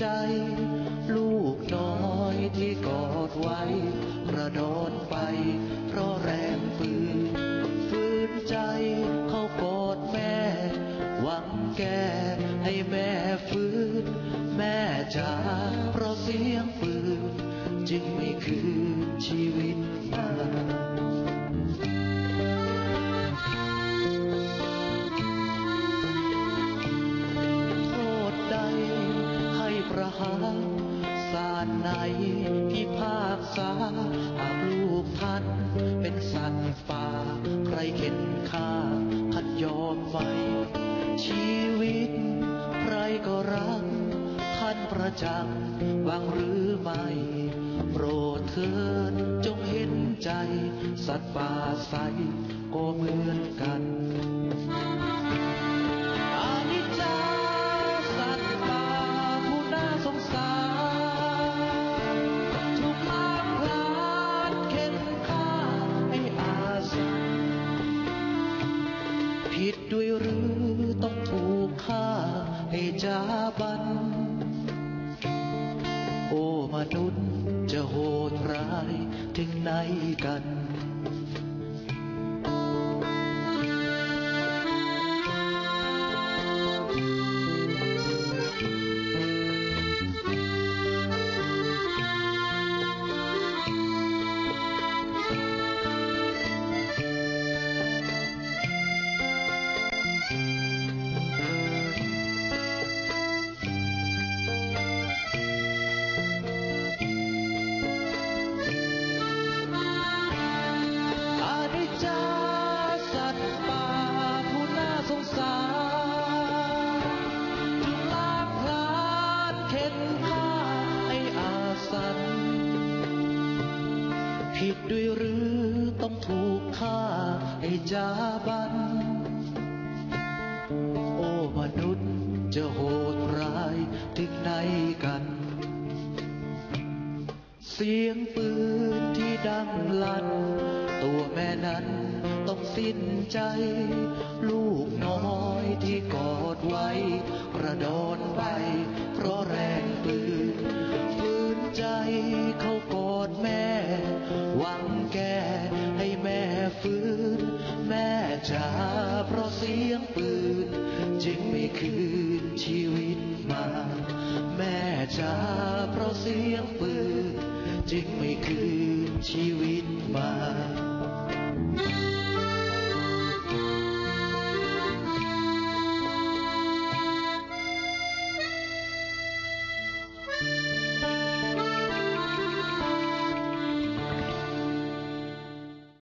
ใจ ลูกน้อยที่กอดไว้ กระโดดไป เพราะแรงปืนฝืนใจเขากอดแม่ หวังแก้ให้แม่ฟื้น แม่จ๋าเพราะเสียงปืน จึงไม่คืนชีาลไหนพิพากษาหากลูกท่านเป็นสัตว์ป่าใครเข็นฆ่าท่านยอมไหมชีวิตใครก็รัก ท่านประจักษ์บางหรือไม่โปรดเถิดจงเห็นใจ สัตว์ป่าใสก็เหมือนกัน ผิดด้วยหรือต้องถูกฆ่าให้จาบัน โอ้มนุษย์จะโหดร้ายถึงไหนกัน ผิดด้วยหรือต้องถูกฆ่าให้จาบัน โอ้มนุษย์จะโหดร้ายถึงไหนกัน เสียงปืนที่ดังลั่น ตัวแม่นั้นต้องสิ้นใจ ลูกน้อยที่กอดไว้กระดด คืนชีวิตมา แม่จ๋าเพราะเสียงปืนจึงไม่คืนชีวิตมา